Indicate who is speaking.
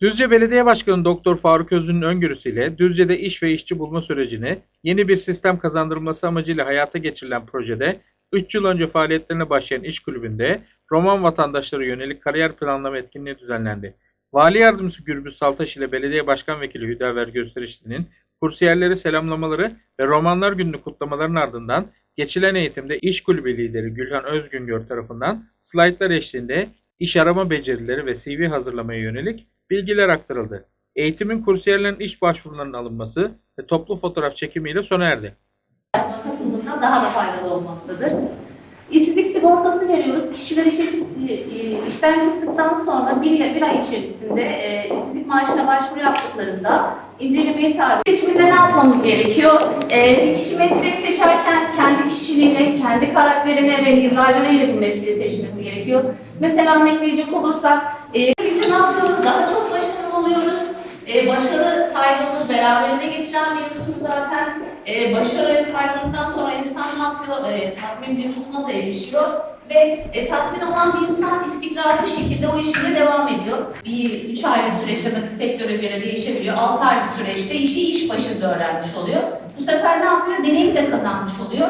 Speaker 1: Düzce Belediye Başkanı Doktor Faruk Özün'ün öngörüsüyle Düzce'de iş ve işçi bulma sürecini yeni bir sistem kazandırılması amacıyla hayata geçirilen projede 3 yıl önce faaliyetlerine başlayan iş kulübünde Roman vatandaşlara yönelik kariyer planlama etkinliği düzenlendi. Vali Yardımcısı Gürbüz Saltaş ile Belediye Başkan Vekili Hüdaver Gösterişli'nin kursiyerleri selamlamaları ve Romanlar Günü'nü kutlamaların ardından geçilen eğitimde iş kulübü lideri Gülhan Özgüngör tarafından slaytlar eşliğinde iş arama becerileri ve CV hazırlamaya yönelik bilgiler aktarıldı. Eğitimin kursiyerlerin iş başvurularının alınması ve toplu fotoğraf çekimiyle sona erdi.
Speaker 2: katıldığında daha da faydalı olmaktadır. İşsizlik sigortası veriyoruz. Kişiler işe, çık- e, işten çıktıktan sonra bir, bir ay içerisinde e, işsizlik maaşına başvuru yaptıklarında incelemeye tabi. Seçiminde ne yapmamız gerekiyor? E, kişi mesleği seçerken kendi kişiliğine, kendi karakterine ve mizacına bir mesleği seçmesi gerekiyor. Mesela örnek verecek olursak, e, ne yapıyoruz? Daha çok başarılı oluyoruz. E, başarı saygınlığı beraberinde getiren bir unsur zaten. E, başarı ve sonra insan ne yapıyor? E, tatmin duygusuna da erişiyor. Ve e, tatmin olan bir insan istikrarlı bir şekilde o işine devam ediyor. Bir 3 aylık süreç ya da sektöre göre değişebiliyor. 6 aylık süreçte işi iş başında öğrenmiş oluyor. Bu sefer ne yapıyor? Deneyim de kazanmış oluyor.